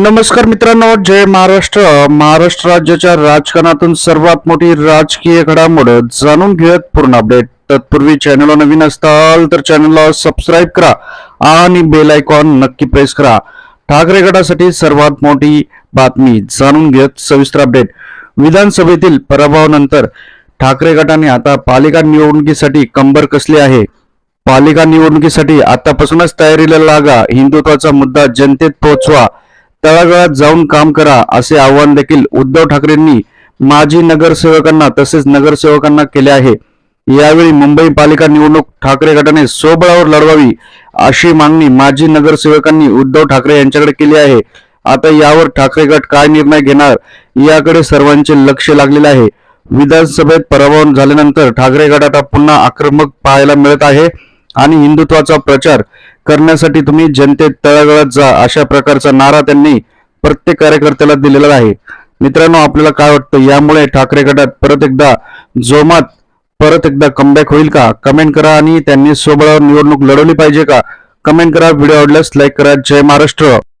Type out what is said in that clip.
नमस्कार मित्रांनो जय महाराष्ट्र. महाराष्ट्र राज्याच्या राजकारणातून सर्वात मोठी राजकीय घडामोड जाणून घेत पूर्ण अपडेट तत्पूर्वी चॅनलला नवीन असताल तर चॅनलला सबस्क्राईब करा आणि बेल आयकॉन नक्की प्रेस करा. ठाकरे गटासाठी सर्वात मोठी बातमी जाणून घेत सविस्तर अपडेट विधानसभेतील पराभवानंतर ठाकरे गटाने आता पालिका निवडणुकीसाठी कंबर कसली आहे? पालिका निवडणुकीसाठी आतापासूनच तयारीला लागा. हिंदुत्वाचा मुद्दा जनतेत पोहोचवा तळागाळात जाऊन काम करा असे आवाहन देखील उद्धव ठाकरेंनी माजी नगरसेवकांना तसेच नगरसेवकांना केले आहे. यावेळी मुंबई पालिका निवडणूक ठाकरे गटाने सोबळावर लढवावी अशी मागणी माजी नगरसेवकांनी उद्धव ठाकरे यांच्याकडे केली आहे. आता यावर ठाकरे गट काय निर्णय घेणार याकडे सर्वांचे लक्ष लागलेले आहे. विधानसभेत पराभव झाल्यानंतर ठाकरे गट आता पुन्हा आक्रमक पाहायला मिळत आहे. आणि हिंदुत्वाचा प्रचार करण्यासाठी तुम्ही जनतेत तळागळात जा अशा प्रकारचा नारा त्यांनी प्रत्येक कार्यकर्त्याला दिलेला आहे. मित्रांनो आपल्याला काय वाटतं? यामुळे ठाकरे गटात परत एकदा जोमात परत एकदा कमबॅक होईल का? कमेंट करा आणि त्यांनी सोबळावर निवडणूक लढवली पाहिजे का? कमेंट करा. व्हिडिओ आवडल्यास लाईक करा. जय महाराष्ट्र!